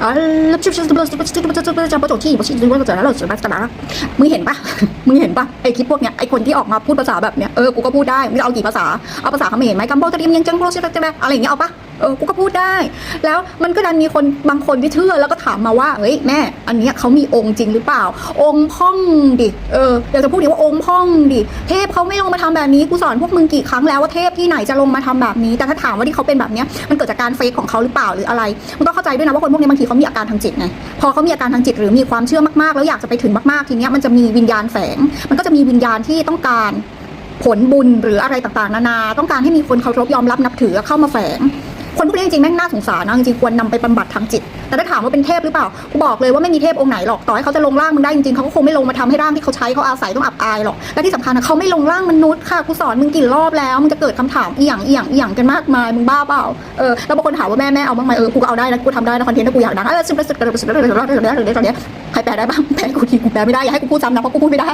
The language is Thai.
ale przecież to było to ที่บอชิดูว่าภาษาเราสามารถสนะมึงเห็นปะมึงเห็นปะไอคลิปพวกเนี้ยไอคนที่ออกมาพูดภาษาแบบเนี้ยเออกูก็พูดได้มึงเอากี่ภาษาเอาภาษาเขมรไหมกัมพูชาเรียงยังจังโรเซตอะไรอย่างเงี้ยเอาปะ เออกูก็พูดได้ แล้วมันก็ดันมีคนบางคนที่เชื่อแล้วก็ถามมาว่าเฮ้ยแม่ อันเนี้ยเขามีองค์จริงหรือเปล่า องค์พ่องดิเอออยากจะพูดดีว่าองค์พ่องดิเทพเขาไม่ลงมาทำแบบนี้กูสอนพวกมึงกี่ครั้งแล้วว่าเทพที่ไหนจะลงมาทำแบบนี้ แต่ถ้าถามว่าที่เขาเป็นแบบเนี้ยมันเกิดจากการเฟกของเขาหรือเปล่าหรืออะไรมึงต้องเข้าใจด้วยนะว่าคนพวกนี้บางทีเขามีอาการทางจิตไงพอเขามีอาการทางจิตหรือมีความเชื่อมากๆ แล้วอยากจะไปถึงมากๆทีเนี้ยมันจะมีวิญญาณแฝง มันก็จะมีวิญญาณที่ต้องการผลบุญหรืออะไรต่างๆ นานา ต้องการให้มีคนเคารพยอมรับนับถือเข้ามาแฝง คนพวกนี้จริงแม่งน่าสงสารนะจริงๆควรนำไปบำบัดทางจิต แต่ถ้าถามว่าเป็นเทพหรือเปล่ากูบอกเลยว่าไม่มีเทพองค์ไหนหรอกต่อให้เขาจะลงร่างมึงได้จริงๆเขาก็คงไม่ลงมาทำให้ร่างที่เขาใช้เขาอาศัยต้องอับอายหรอกและที่สำคัญนะเขาไม่ลงร่างมนุษย์ค่ะกูสอนมึงกี่รอบแล้วมึงจะเกิดคำถามอียังอียังอียงกันมากมายมึงบ้าเปล่าเออแล้วบางคนถามว่าแม่แม่เอาบ้างไหมเออกูเอาได้นะกูทำได้นะคอนเทนต์นะกูอยากดังเออซึ่งเป็นสุดกระโดดสุดกระโดดสุดๆระโดดสุดกระโดดสุดกระโดดใครแปลได้บ้างแปลกูทีกูแปลไม่ได้อย่าให้กูพูดซ้ำนะเพราะกูพูดไม่ได้